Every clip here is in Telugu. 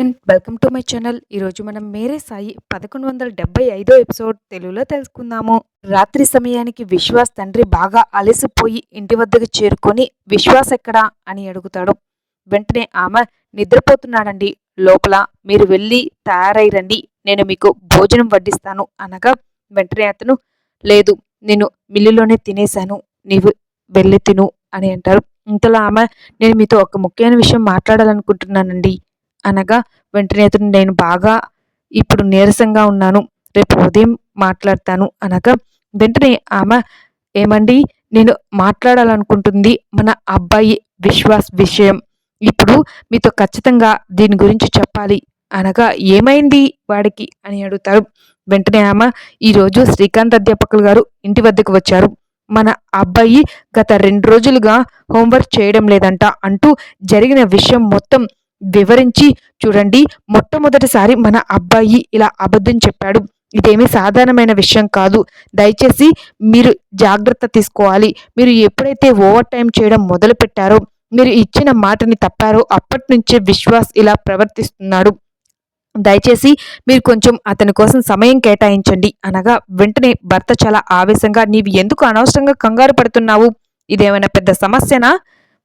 Friend welcome to my channel ఈరోజు మనం మేరే సాయి పదకొండు వందల డెబ్బై ఐదో ఎపిసోడ్ తెలుగులో తెలుసుకుందాము. రాత్రి సమయానికి విశ్వాస్ తండ్రి బాగా అలసిపోయి ఇంటి వద్దకు చేరుకొని విశ్వాస్ ఎక్కడా? అని అడుగుతాడు. వెంటనే ఆమె నిద్రపోతున్నాడండి లోపల మీరు వెళ్ళి తయారై రండి నేను మీకు భోజనం వడ్డిస్తాను. అనగా వెంటనే అతను లేదు నేను మిల్లులోనే తినేశాను. నీవు వెళ్ళి తిను అని అంటారు ఇంతలో ఆమె నేను మీతో ఒక ముఖ్యమైన విషయం మాట్లాడాలనుకుంటున్నానండి. అనగా వెంటనే అతను నేను బాగా ఇప్పుడు నీరసంగా ఉన్నాను. రేపు ఉదయం మాట్లాడతాను. అనగా వెంటనే ఆమె ఏమండి? నేను మాట్లాడాలనుకుంటుంది మన అబ్బాయి విశ్వాస్ విషయం. ఇప్పుడు మీతో ఖచ్చితంగా దీని గురించి చెప్పాలి. అనగా ఏమైంది వాడికి? అని అడుగుతారు. వెంటనే ఆమె ఈరోజు శ్రీకాంత్ అధ్యాపకులు గారు ఇంటి వద్దకు వచ్చారు. మన అబ్బాయి గత రెండు రోజులుగా హోంవర్క్ చేయడం లేదంట అంటూ జరిగిన విషయం మొత్తం వివరించి చూడండి. మొట్టమొదటిసారి మన అబ్బాయి ఇలా అబద్ధం చెప్పాడు. ఇదేమీ సాధారణమైన విషయం కాదు. దయచేసి మీరు జాగ్రత్త తీసుకోవాలి. మీరు ఎప్పుడైతే ఓవర్ టైం చేయడం మొదలు పెట్టారో మీరు ఇచ్చిన మాటని తప్పారో అప్పటి నుంచే విశ్వాస్ ఇలా ప్రవర్తిస్తున్నాడు. దయచేసి మీరు కొంచెం అతని కోసం సమయం కేటాయించండి. అనగా వెంటనే భర్త చాలా ఆవేశంగా నీవు ఎందుకు అనవసరంగా కంగారు పడుతున్నావు? ఇదేమైనా పెద్ద సమస్యనా?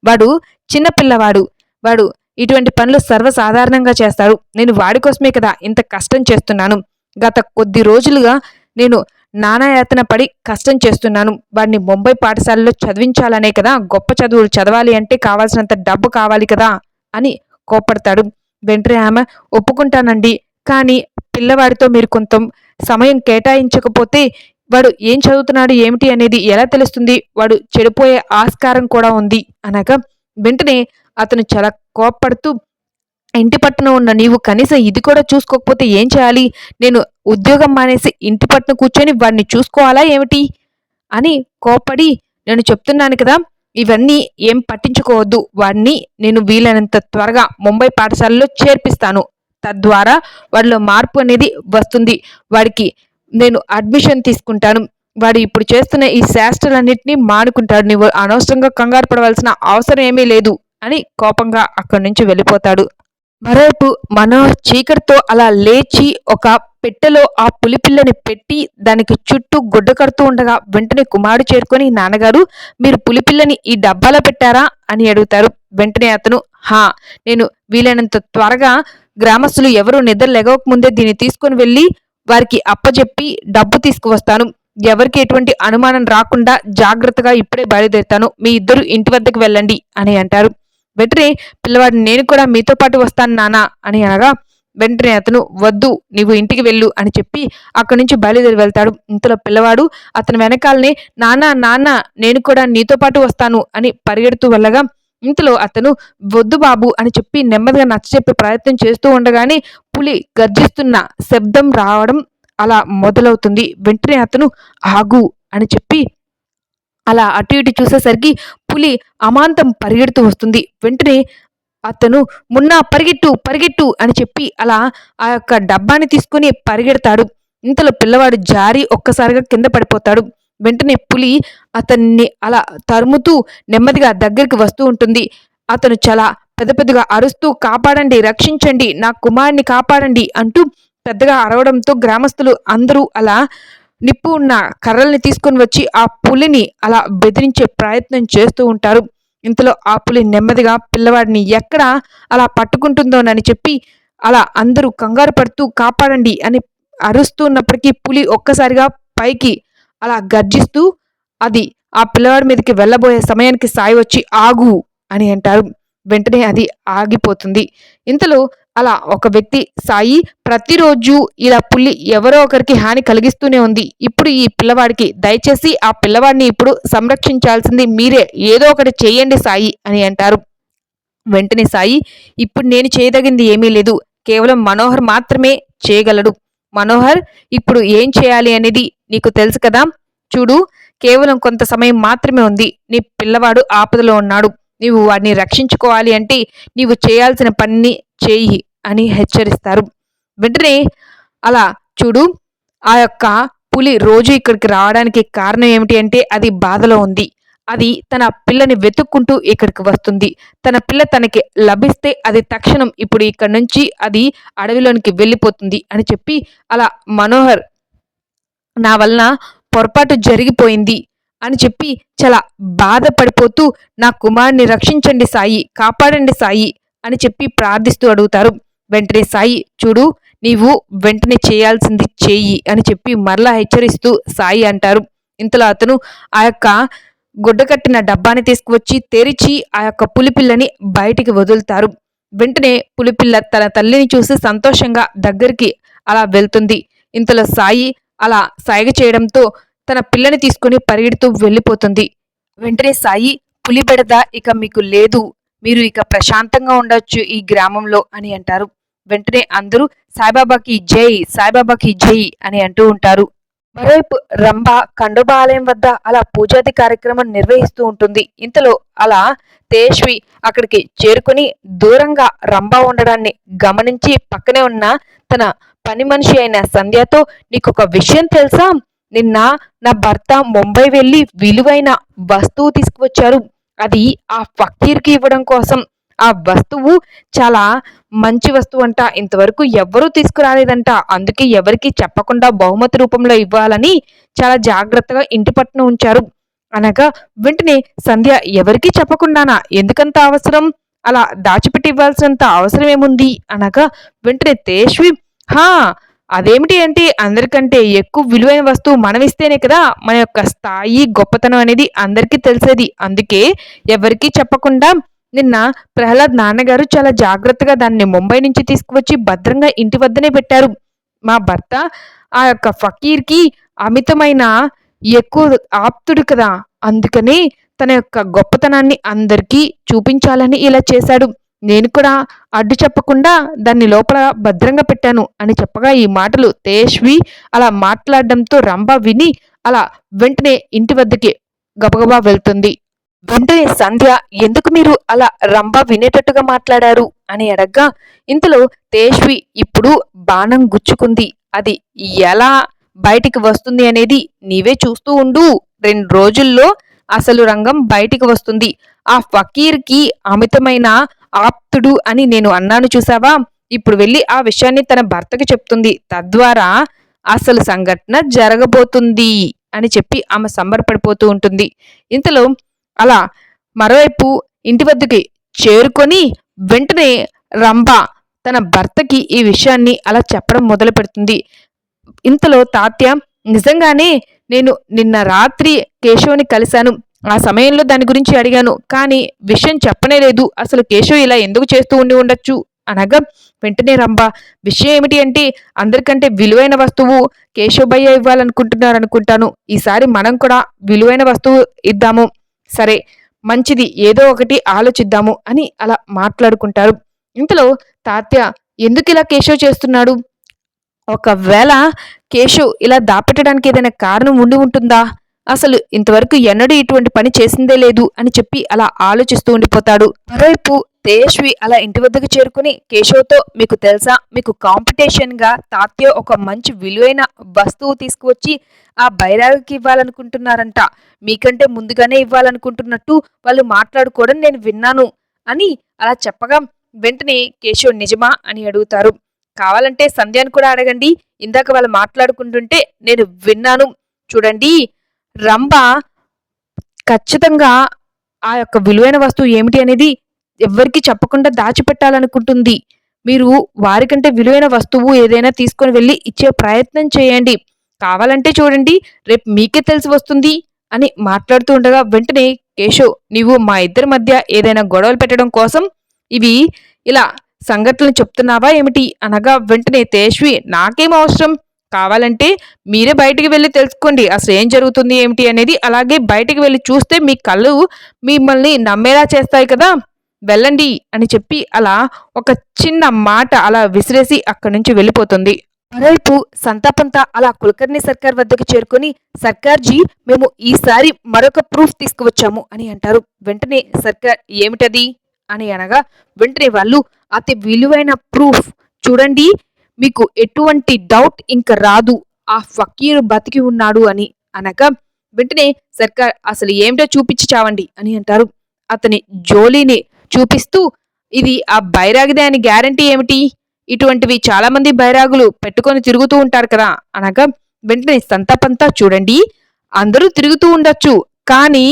వాడు చిన్నపిల్లవాడు వాడు ఇటువంటి పనులు సర్వసాధారణంగా చేస్తారు. నేను వాడి కోసమే కదా ఇంత కష్టం చేస్తున్నాను. గత కొద్ది రోజులుగా నేను నానాయాతన పడి కష్టం చేస్తున్నాను. వాడిని ముంబై పాఠశాలలో చదివించాలనే కదా గొప్ప చదువులు చదవాలి అంటే కావాల్సినంత డబ్బు కావాలి కదా అని కోపడతాడు వెంటనే ఆమె ఒప్పుకుంటానండి కానీ పిల్లవాడితో మీరు కొంత సమయం కేటాయించకపోతే వాడు ఏం చదువుతున్నాడు ఏమిటి అనేది ఎలా తెలుస్తుంది? వాడు చెడిపోయే ఆస్కారం కూడా ఉంది. అనగా వెంటనే అతను చాలా కోప్పడుతూ ఇంటి పట్టున ఉన్న నీవు కనీసం ఇది కూడా చూసుకోకపోతే ఏం చేయాలి? నేను ఉద్యోగం మానేసి ఇంటి పట్టున కూర్చొని వాడిని చూసుకోవాలా ఏమిటి? అని కోపడి నేను చెప్తున్నాను కదా ఇవన్నీ ఏం పట్టించుకోవద్దు. వాడిని నేను వీలైనంత త్వరగా ముంబై పాఠశాలలో చేర్పిస్తాను. తద్వారా వాడిలో మార్పు అనేది వస్తుంది. వాడికి నేను అడ్మిషన్ తీసుకుంటాను. వాడు ఇప్పుడు చేస్తున్న ఈ శాస్త్రాలన్నింటినీ మానుకుంటాడు. నువ్వు అనవసరంగా కంగారు పడవలసిన అవసరం ఏమీ లేదు. అని కోపంగా అక్కడి నుంచి వెళ్ళిపోతాడు. మరోవైపు మనోహర్ చీకటితో అలా లేచి ఒక పెట్టెలో ఆ పులిపిల్లని పెట్టి దానికి చుట్టూ గుడ్డ కడుతూ ఉండగా వెంటనే కుమారుడు చేరుకొని నాన్నగారు మీరు పులిపిల్లని ఈ డబ్బాలో పెట్టారా? అని అడుగుతారు. వెంటనే అతను హా నేను వీలైనంత త్వరగా గ్రామస్తులు ఎవరు నిద్ర లెగవక ముందే దీన్ని తీసుకొని వెళ్ళి వారికి అప్పచెప్పి డబ్బు తీసుకువస్తాను. ఎవరికి ఎటువంటి అనుమానం రాకుండా జాగ్రత్తగా ఇప్పుడే బయలుదేరుతాను. మీ ఇద్దరు ఇంటి వద్దకు వెళ్ళండి అని అంటారు. వెంటనే పిల్లవాడు నేను కూడా మీతో పాటు వస్తాను నానా అని అనగా వెంటనే అతను వద్దు నీవు ఇంటికి వెళ్ళు అని చెప్పి అక్కడి నుంచి బయలుదేరి వెళ్తాడు. ఇంతలో పిల్లవాడు అతని వెనకాలనే నాన్న నాన్న నేను కూడా నీతో పాటు వస్తాను అని పరిగెడుతూ వెళ్ళగా ఇంతలో అతను వద్దు బాబు అని చెప్పి నెమ్మదిగా నచ్చచెప్పే ప్రయత్నం చేస్తూ ఉండగానే పులి గర్జిస్తున్న శబ్దం రావడం అలా మొదలవుతుంది. వెంటనే అతను ఆగు అని చెప్పి అలా అటు ఇటు చూసేసరికి పులి అమాంతం పరిగెడుతూ వస్తుంది. వెంటనే అతను మున్నా పరిగెట్టు పరిగెట్టు అని చెప్పి అలా ఆ యొక్క డబ్బాని తీసుకుని పరిగెడతాడు. ఇంతలో పిల్లవాడు జారి ఒక్కసారిగా కింద పడిపోతాడు. వెంటనే పులి అతన్ని అలా తరుముతూ నెమ్మదిగా దగ్గరికి వస్తూ ఉంటుంది. అతను చాలా పెద్ద పెద్దగా అరుస్తూ కాపాడండి రక్షించండి నా కుమారుని కాపాడండి అంటూ పెద్దగా అరవడంతో గ్రామస్తులు అందరూ అలా నిప్పు ఉన్న కర్రల్ని తీసుకొని వచ్చి ఆ పులిని అలా బెదిరించే ప్రయత్నం చేస్తూ ఉంటారు. ఇంతలో ఆ పులి నెమ్మదిగా పిల్లవాడిని ఎక్కడ అలా పట్టుకుంటుందోనని చెప్పి అలా అందరూ కంగారు పడుతూ కాపాడండి అని అరుస్తున్నప్పటికీ పులి ఒక్కసారిగా పైకి అలా గర్జిస్తూ అది ఆ పిల్లవాడి మీదకి వెళ్ళబోయే సమయానికి సాయి వచ్చి ఆగు అని అంటారు. వెంటనే అది ఆగిపోతుంది. ఇంతలో అలా ఒక వ్యక్తి సాయి ప్రతిరోజు ఇలా పుల్లి ఎవరో ఒకరికి హాని కలిగిస్తూనే ఉంది. ఇప్పుడు ఈ పిల్లవాడికి దయచేసి ఆ పిల్లవాడిని ఇప్పుడు సంరక్షించాల్సింది మీరే. ఏదో ఒకటి చేయండి సాయి అని అంటారు. వెంటనే సాయి ఇప్పుడు నేను చేయదగింది ఏమీ లేదు. కేవలం మనోహర్ మాత్రమే చేయగలడు. మనోహర్ ఇప్పుడు ఏం చేయాలి అనేది నీకు తెలుసు కదా? చూడు కేవలం కొంత సమయం మాత్రమే ఉంది. నీ పిల్లవాడు ఆపదలో ఉన్నాడు. నీవు వాడిని రక్షించుకోవాలి అంటే నీవు చేయాల్సిన పనిని చేయి అని హెచ్చరిస్తారు. వెంటనే అలా చూడు ఆ యొక్క పులి రోజు ఇక్కడికి రావడానికి కారణం ఏమిటి అంటే అది బాధలో ఉంది. అది తన పిల్లని వెతుక్కుంటూ ఇక్కడికి వస్తుంది. తన పిల్ల తనకి లభిస్తే అది తక్షణం ఇప్పుడు ఇక్కడ నుంచి అది అడవిలోనికి వెళ్ళిపోతుంది అని చెప్పి అలా మనోహర్ నా వలన పొరపాటు జరిగిపోయింది. అని చెప్పి చాలా బాధపడిపోతూ నా కుమారుని రక్షించండి సాయి కాపాడండి సాయి అని చెప్పి ప్రార్థిస్తూ అడుగుతారు. వెంటనే సాయి చూడు నీవు వెంటనే చేయాల్సింది చేయి అని చెప్పి మరలా హెచ్చరిస్తూ సాయి అంటారు. ఇంతలో అతను ఆ యొక్క గుడ్డ కట్టిన డబ్బాని తీసుకువచ్చి తెరిచి ఆ యొక్క పులిపిల్లని బయటికి వదులుతారు. వెంటనే పులిపిల్ల తన తల్లిని చూసి సంతోషంగా దగ్గరికి అలా వెళ్తుంది. ఇంతలో సాయి అలా సాయిగ చేయడంతో తన పిల్లని తీసుకుని పరిగెడుతూ వెళ్ళిపోతుంది. వెంటనే సాయి పులిబెడద ఇక మీకు లేదు. మీరు ఇక ప్రశాంతంగా ఉండొచ్చు ఈ గ్రామంలో అని అంటారు. వెంటనే అందరూ సాయిబాబాకి జై సాయిబాబాకి జై అని అంటూ ఉంటారు. మరోవైపు రంభ కండుబ ఆలయం వద్ద అలా పూజాది కార్యక్రమం నిర్వహిస్తూ ఉంటుంది. ఇంతలో అలా తేష్వి అక్కడికి చేరుకుని దూరంగా రంభ ఉండడాన్ని గమనించి పక్కనే ఉన్న తన పని మనిషి అయిన సంధ్యతో నీకు ఒక విషయం తెలుసా? నిన్న నా భర్త ముంబై వెళ్ళి విలువైన వస్తువు తీసుకువచ్చారు. అది ఆ ఫకీర్కి ఇవ్వడం కోసం. ఆ వస్తువు చాలా మంచి వస్తువు అంట ఇంతవరకు ఎవ్వరూ తీసుకురాలేదంట. అందుకే ఎవరికి చెప్పకుండా బహుమతి రూపంలో ఇవ్వాలని చాలా జాగ్రత్తగా ఇంటి పట్టున ఉంచారు. అనగా వెంటనే సంధ్య ఎవరికీ చెప్పకుండానా? ఎందుకంత అవసరం? అలా దాచిపెట్టి ఇవ్వాల్సినంత అవసరం ఏముంది అనగా వెంటనే తేష్వి హా అదేమిటి అంటే అందరికంటే ఎక్కువ విలువైన వస్తువు మనం ఇస్తేనే కదా మన యొక్క స్థాయి గొప్పతనం అనేది అందరికీ తెలిసేది. అందుకే ఎవరికీ చెప్పకుండా నిన్న ప్రహ్లాద్ నాన్నగారు చాలా జాగ్రత్తగా దాన్ని ముంబై నుంచి తీసుకువచ్చి భద్రంగా ఇంటి వద్దనే పెట్టారు. మా భర్త ఆ యొక్క ఫకీర్కి అమితమైన ఎక్కువ ఆప్తుడు కదా. అందుకని తన యొక్క గొప్పతనాన్ని అందరికీ చూపించాలని ఇలా చేశాడు. నేను కూడా అడ్డు చెప్పకుండా దాన్ని లోపల భద్రంగా పెట్టాను అని చెప్పగా ఈ మాటలు తేష్వి అలా మాట్లాడడంతో రంభ విని అలా వెంటనే ఇంటి వద్దకి గబగబా వెళ్తుంది. వెంటనే సంధ్య ఎందుకు మీరు అలా రంభ వినేటట్టుగా మాట్లాడారు? అని అడగ్గా ఇంతలో తేష్వి ఇప్పుడు బాణం గుచ్చుకుంది. అది ఎలా బయటికి వస్తుంది అనేది నీవే చూస్తూ ఉండు. రెండు రోజుల్లో అసలు రంగం బయటికి వస్తుంది. ఆ ఫకీర్కి అమితమైన ఆప్తుడు అని నేను అన్నాను చూసావా? ఇప్పుడు వెళ్ళి ఆ విషయాన్ని తన భర్తకు చెప్తుంది. తద్వారా అసలు సంఘటన జరగబోతుంది అని చెప్పి ఆమె సంబరపడిపోతూ ఉంటుంది. ఇంతలో అలా మరోవైపు ఇంటి వద్దకి చేరుకొని వెంటనే రంభ తన భర్తకి ఈ విషయాన్ని అలా చెప్పడం మొదలు పెడుతుంది. ఇంతలో తాత్య నిజంగానే నేను నిన్న రాత్రి కేశవుని కలిశాను. ఆ సమయంలో దాని గురించి అడిగాను. కానీ విషయం చెప్పనే లేదు. అసలు కేశవ్ ఇలా ఎందుకు చేస్తూ ఉండి ఉండొచ్చు? అనగా వెంటనే రంభ విషయం ఏమిటి అంటే అందరికంటే విలువైన వస్తువు కేశవభయ్య ఇవ్వాలనుకుంటున్నారు అనుకుంటాను. ఈసారి మనం కూడా విలువైన వస్తువు ఇద్దాము. సరే మంచిది ఏదో ఒకటి ఆలోచిద్దాము అని అలా మాట్లాడుకుంటారు. ఇంతలో తాత్య ఎందుకు ఇలా కేశవ్ చేస్తున్నాడు? ఒకవేళ కేశవ్ ఇలా దాపెట్టడానికి ఏదైనా కారణం ఉండి ఉంటుందా? అసలు ఇంతవరకు ఎన్నడూ ఇటువంటి పని చేసిందే లేదు అని చెప్పి అలా ఆలోచిస్తూ ఉండిపోతాడు. మరోవైపు తేజస్వి అలా ఇంటి వద్దకు చేరుకుని కేశవ్తో మీకు తెలుసా మీకు కాంపిటీషన్గా తాత్య ఒక మంచి విలువైన వస్తువు తీసుకువచ్చి ఆ బైరాగికి ఇవ్వాలనుకుంటున్నారంట. మీకంటే ముందుగానే ఇవ్వాలనుకుంటున్నట్టు వాళ్ళు మాట్లాడుకోవడం నేను విన్నాను అని అలా చెప్పగా వెంటనే కేశవ్ నిజమా అని అడుగుతారు. కావాలంటే సంధ్యాన్ని కూడా అడగండి ఇందాక వాళ్ళు మాట్లాడుకుంటుంటే నేను విన్నాను. చూడండి రంభ ఖచ్చితంగా ఆ యొక్క విలువైన వస్తువు ఏమిటి అనేది ఎవ్వరికి చెప్పకుండా దాచిపెట్టాలనుకుంటుంది. మీరు వారికంటే విలువైన వస్తువు ఏదైనా తీసుకొని వెళ్ళి ఇచ్చే ప్రయత్నం చేయండి. కావాలంటే చూడండి రేపు మీకే తెలిసి వస్తుంది అని మాట్లాడుతూ ఉండగా వెంటనే కేశవ్ నీవు మా ఇద్దరి మధ్య ఏదైనా గొడవలు పెట్టడం కోసం ఇవి ఇలా సంఘటనలు చెప్తున్నావా ఏమిటి? అనగా వెంటనే తేజ్వి నాకేం అవసరం? కావాలంటే మీరే బయటికి వెళ్ళి తెలుసుకోండి. అసలు ఏం జరుగుతుంది ఏమిటి అనేది అలాగే బయటికి వెళ్ళి చూస్తే మీ కళ్ళు మిమ్మల్ని నమ్మేలా చేస్తాయి కదా. వెళ్ళండి అని చెప్పి అలా ఒక చిన్న మాట అలా విసిరేసి అక్కడి నుంచి వెళ్ళిపోతుంది. మరోవైపు సంతాపంతా అలా కులకర్ణి సర్కార్ వద్దకు చేరుకొని సర్కార్జీ మేము ఈసారి మరొక ప్రూఫ్ తీసుకువచ్చాము అని అంటారు. వెంటనే సర్కార్ ఏమిటది? అని అనగా వెంటనే వాళ్ళు అతి విలువైన ప్రూఫ్ చూడండి మీకు ఎటువంటి డౌట్ ఇంకా రాదు. ఆ ఫకీరు బతికి ఉన్నాడు అని అనగా వెంటనే సర్కార్ అసలు ఏమిటో చూపించి చావండి అని అంటారు. అతని జోలీని చూపిస్తూ ఇది ఆ బైరాగిదే అని గ్యారంటీ ఏమిటి? ఇటువంటివి చాలామంది బైరాగులు పెట్టుకొని తిరుగుతూ ఉంటారు కదా అనగా వెంటనే సంతాపంతా చూడండి. అందరూ తిరుగుతూ ఉండొచ్చు కానీ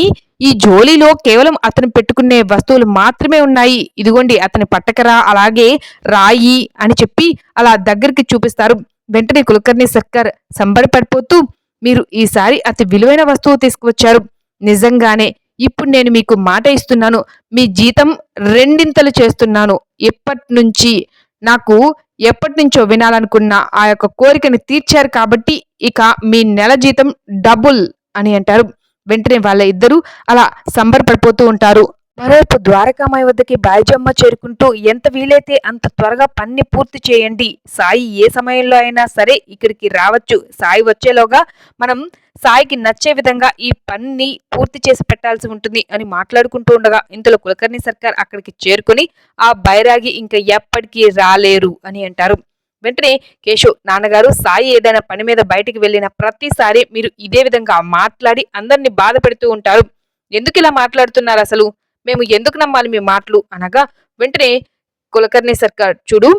ఈ జోలీలో కేవలం అతను పెట్టుకునే వస్తువులు మాత్రమే ఉన్నాయి. ఇదిగోండి అతని పట్టకరా అలాగే రాయి అని చెప్పి అలా దగ్గరికి చూపిస్తారు. వెంటనే కులకర్ణి సర్కార్ సంబరపడిపోతూ మీరు ఈసారి అతి విలువైన వస్తువు తీసుకువచ్చారు. నిజంగానే ఇప్పుడు నేను మీకు మాట ఇస్తున్నాను. మీ జీతం రెండింతలు చేస్తున్నాను. ఎప్పటి నుంచి నాకు ఎప్పటి నుంచో వినాలనుకున్న ఆ యొక్క కోరికను తీర్చారు కాబట్టి ఇక మీ నెల జీతం డబుల్ అని అంటారు. వెంటనే వాళ్ళ ఇద్దరూ అలా సంబరపడిపోతూ ఉంటారు. మరోవైపు ద్వారకామాయి వద్దకి బాయిజమ్మ చేరుకుంటూ ఎంత వీలైతే అంత త్వరగా పన్ని పూర్తి చేయండి. సాయి ఏ సమయంలో అయినా సరే ఇక్కడికి రావచ్చు. సాయి వచ్చేలోగా మనం సాయికి నచ్చే విధంగా ఈ పనిని పూర్తి చేసి పెట్టాల్సి ఉంటుంది అని మాట్లాడుకుంటూ ఉండగా ఇంతలో కులకర్ణి సర్కార్ అక్కడికి చేరుకుని ఆ బైరాగి ఇంకా ఎప్పటికీ రాలేరు అని అంటారు. వెంటనే కేశవ్ నాన్నగారు సాయి ఏదైనా పని మీద బయటికి వెళ్ళిన ప్రతిసారి మీరు ఇదే విధంగా మాట్లాడి అందరినీ బాధ పెడుతూ ఉంటారు. ఎందుకు ఇలా మాట్లాడుతున్నారు అసలు? మేము ఎందుకు నమ్మాలి మీ మాటలు? అనగా వెంటనే కులకర్ణి సర్కార్ చూడు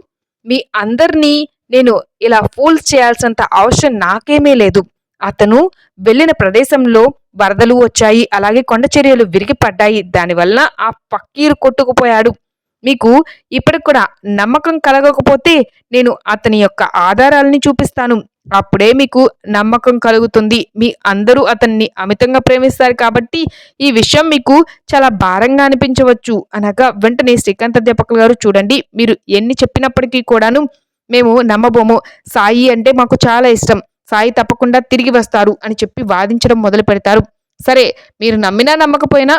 మీ అందరినీ నేను ఇలా ఫూల్స్ చేయాల్సినంత అవసరం నాకేమీ లేదు. అతను వెళ్ళిన ప్రదేశంలో వరదలు వచ్చాయి అలాగే కొండ చర్యలు విరిగి పడ్డాయి దానివల్ల ఆ పక్కీరు కొట్టుకుపోయాడు. మీకు ఇప్పటికి కూడా నమ్మకం కలగకపోతే నేను అతని యొక్క ఆధారాలని చూపిస్తాను. అప్పుడే మీకు నమ్మకం కలుగుతుంది. మీ అందరూ అతన్ని అమితంగా ప్రేమిస్తారు కాబట్టి ఈ విషయం మీకు చాలా భారంగా అనిపించవచ్చు. అనగా వెంటనే శ్రీకాంత్ అధ్యాపకులు గారు చూడండి మీరు ఎన్ని చెప్పినప్పటికీ కూడాను మేము నమ్మబోము. సాయి అంటే మాకు చాలా ఇష్టం. సాయి తప్పకుండా తిరిగి వస్తారు అని చెప్పి వాదించడం మొదలు పెడతారు సరే మీరు నమ్మినా నమ్మకపోయినా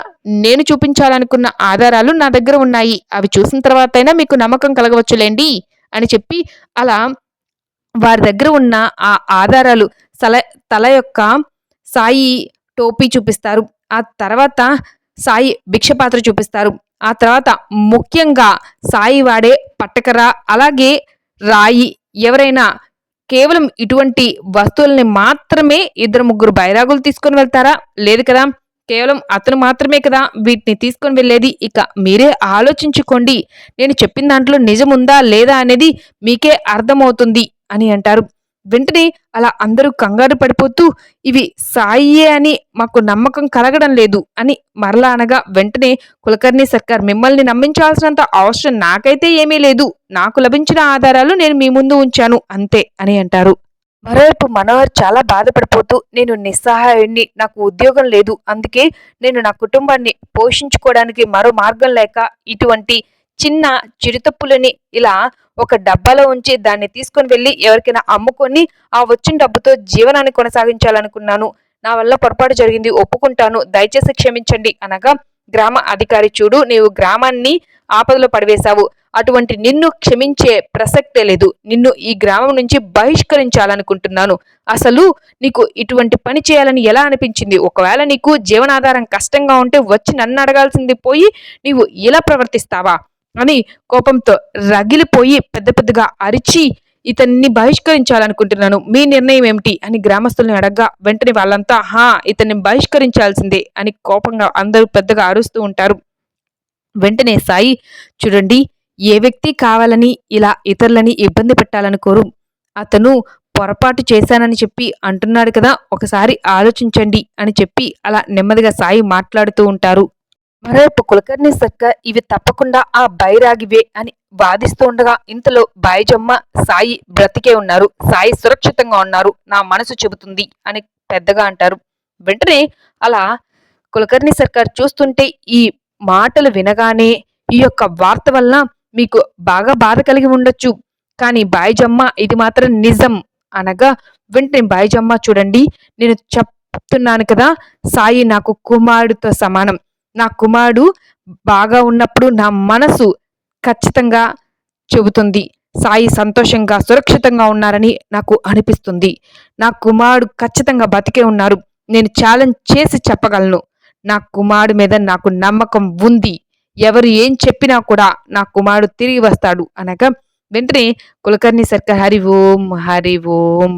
నేను చూపించాలనుకున్న ఆధారాలు నా దగ్గర ఉన్నాయి. అవి చూసిన తర్వాత అయినా మీకు నమ్మకం కలగవచ్చులేండి అని చెప్పి అలా వారి దగ్గర ఉన్న ఆ ఆధారాలు తల తల యొక్క సాయి టోపీ చూపిస్తారు. ఆ తర్వాత సాయి భిక్షపాత్ర చూపిస్తారు. ఆ తర్వాత ముఖ్యంగా సాయి వాడే పట్టకర అలాగే రాయి ఎవరైనా కేవలం ఇటువంటి వస్తువుల్ని మాత్రమే ఇద్దరు ముగ్గురు బైరాగులు తీసుకొని వెళ్తారా? లేదు కదా. కేవలం అతను మాత్రమే కదా వీటిని తీసుకొని వెళ్ళేది. ఇక మీరే ఆలోచించుకోండి. నేను చెప్పిన దాంట్లో నిజముందా లేదా అనేది మీకే అర్థమవుతుంది అని అంటారు. వెంటనే అలా అందరూ కంగారు పడిపోతూ ఇవి సాయియే అని మాకు నమ్మకం కలగడం లేదు అని మరలా అనగా వెంటనే కులకర్ణి సర్కార్ మిమ్మల్ని నమ్మించాల్సినంత అవసరం నాకైతే ఏమీ లేదు. నాకు లభించిన ఆధారాలు నేను మీ ముందు ఉంచాను. అంతే అని అంటారు. మరోవైపు మనోహర్ చాలా బాధపడిపోతూ నేను నిస్సహాయుణ్ణి. నాకు ఉద్యోగం లేదు. అందుకే నేను నా కుటుంబాన్ని పోషించుకోవడానికి మరో మార్గం లేక ఇటువంటి చిన్న చిరుతప్పులని ఇలా ఒక డబ్బాలో ఉంచి దాన్ని తీసుకొని వెళ్ళి ఎవరికైనా అమ్ముకొని ఆ వచ్చిన డబ్బుతో జీవనాన్ని కొనసాగించాలనుకున్నాను. నా వల్ల పొరపాటు జరిగింది ఒప్పుకుంటాను. దయచేసి క్షమించండి అనగా గ్రామ అధికారి చూడు నీవు గ్రామాన్ని ఆపదలో పడివేశావు. అటువంటి నిన్ను క్షమించే ప్రసక్తే లేదు. నిన్ను ఈ గ్రామం నుంచి బహిష్కరించాలనుకుంటున్నాను. అసలు నీకు ఇటువంటి పని చేయాలని ఎలా అనిపించింది? ఒకవేళ నీకు జీవనాధారం కష్టంగా ఉంటే వచ్చి నన్ను అడగాల్సింది పోయి నీవు ఇలా ప్రవర్తిస్తావా? అని కోపంతో రగిలిపోయి పెద్ద పెద్దగా అరిచి ఇతన్ని బహిష్కరించాలనుకుంటున్నాను. మీ నిర్ణయం ఏమిటి? అని గ్రామస్తుల్ని అడగ్గా వెంటనే వాళ్ళంతా హా ఇతన్ని బహిష్కరించాల్సిందే అని కోపంగా అందరూ పెద్దగా అరుస్తూ ఉంటారు. వెంటనే సాయి చూడండి ఏ వ్యక్తి కావాలని ఇలా ఇతరులని ఇబ్బంది పెట్టాలనుకోరు అతను పొరపాటు చేశానని చెప్పి అంటున్నాడు కదా ఒకసారి ఆలోచించండి అని చెప్పి అలా నెమ్మదిగా సాయి మాట్లాడుతూ ఉంటారు. మరోవైపు కులకర్ణి సక్క ఇవి తప్పకుండా ఆ బైరాగివే అని వాదిస్తూ ఉండగా ఇంతలో బాయిజమ్మ సాయి బ్రతికే ఉన్నారు. సాయి సురక్షితంగా ఉన్నారు. నా మనసు చెబుతుంది అని పెద్దగా అంటారు. వెంటనే అలా కులకర్ణి సర్కార్ చూస్తుంటే ఈ మాటలు వినగానే ఈ యొక్క వార్త వల్ల మీకు బాగా బాధ కలిగి ఉండొచ్చు. కానీ బాయిజమ్మ ఇది మాత్రం నిజం అనగా వెంటనే బాయిజమ్మ చూడండి నేను చెప్తున్నాను కదా సాయి నాకు కుమారుడితో సమానం. నా కుమారుడు బాగా ఉన్నప్పుడు నా మనసు ఖచ్చితంగా చెబుతుంది. సాయి సంతోషంగా సురక్షితంగా ఉన్నారని నాకు అనిపిస్తుంది. నా కుమారుడు ఖచ్చితంగా బతికే ఉన్నారు. నేను ఛాలెంజ్ చేసి చెప్పగలను. నా కుమారుడు మీద నాకు నమ్మకం ఉంది. ఎవరు ఏం చెప్పినా కూడా నా కుమారుడు తిరిగి వస్తాడు అనగా వెంటనే కులకర్ణి సర్కార్ హరి ఓం హరి ఓం.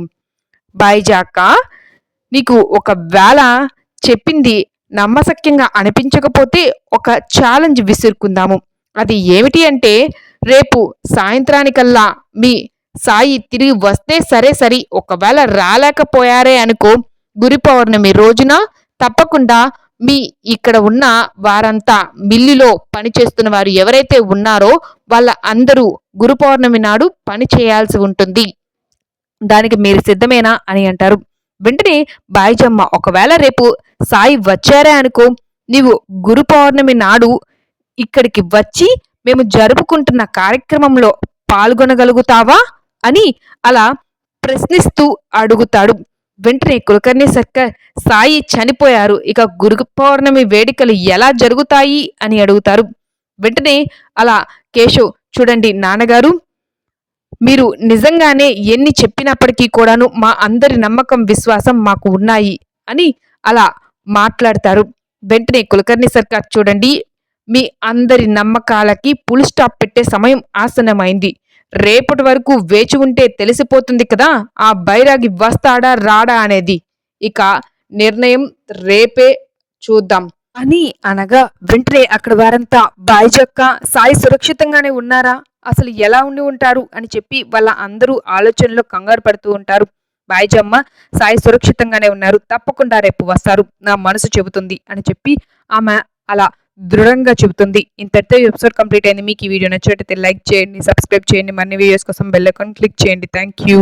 బాయిజాక నీకు ఒకవేళ చెప్పింది నమ్మశక్యంగా అనిపించకపోతే ఒక ఛాలెంజ్ విసురుకుందాము. అది ఏమిటి అంటే రేపు సాయంత్రానికల్లా మీ సాయి తిరిగి వస్తే సరే సరి ఒకవేళ రాలేకపోయారే అనుకో గురి పౌర్ణమి రోజున తప్పకుండా మీ ఇక్కడ ఉన్న వారంతా మిల్లులో పనిచేస్తున్న వారు ఎవరైతే ఉన్నారో వాళ్ళ అందరూ గురు పౌర్ణమి నాడు పని చేయాల్సి ఉంటుంది. దానికి మీరు సిద్ధమేనా అని అంటారు. వెంటనే బాయిజమ్మ ఒకవేళ రేపు సాయి వచ్చారే అనుకో నీవు గురు పౌర్ణమి నాడు ఇక్కడికి వచ్చి మేము జరుపుకుంటున్న కార్యక్రమంలో పాల్గొనగలుగుతావా? అని అలా ప్రశ్నిస్తూ అడుగుతాడు. వెంటనే కులకర్ణి సర్కార్ సాయి చనిపోయారు ఇక గురు పౌర్ణమి వేడుకలు ఎలా జరుగుతాయి? అని అడుగుతారు. వెంటనే అలా కేశవ్ చూడండి నాన్నగారు మీరు నిజంగానే ఎన్ని చెప్పినప్పటికీ కూడాను మా అందరి నమ్మకం విశ్వాసం మాకు ఉన్నాయి అని అలా మాట్లాడతారు. వెంటనే కులకర్ణి సర్కార్ చూడండి. మీ అందరి నమ్మకాలకి పుల్ స్టాప్ పెట్టే సమయం ఆసనమైంది రేపటి వరకు వేచి ఉంటే తెలిసిపోతుంది కదా ఆ బైరాగి వస్తాడా రాడా అనేది. ఇక నిర్ణయం రేపే చూద్దాం. అని అనగా వెంటనే అక్కడ వారంతా బాయిజక్క సాయి సురక్షితంగానే ఉన్నారా? అసలు ఎలా ఉండి ఉంటారు అని చెప్పి వాళ్ళ అందరూ ఆలోచనలో కంగారు పడుతూ ఉంటారు. బాయిజమ్మ సాయి సురక్షితంగానే ఉన్నారు. తప్పకుండా రేపు వస్తారు. నా మనసు చెబుతుంది అని చెప్పి ఆమె అలా దృఢంగా చెబుతుంది. ఇంతటితో ఎపిసోడ్ కంప్లీట్ అయింది. మీకు ఈ వీడియో నచ్చినట్టయితే లైక్ చేయండి సబ్స్క్రైబ్ చేయండి. మరిన్ని వీడియోస్ కోసం బెల్ ఐకాన్ క్లిక్ చేయండి. Thank you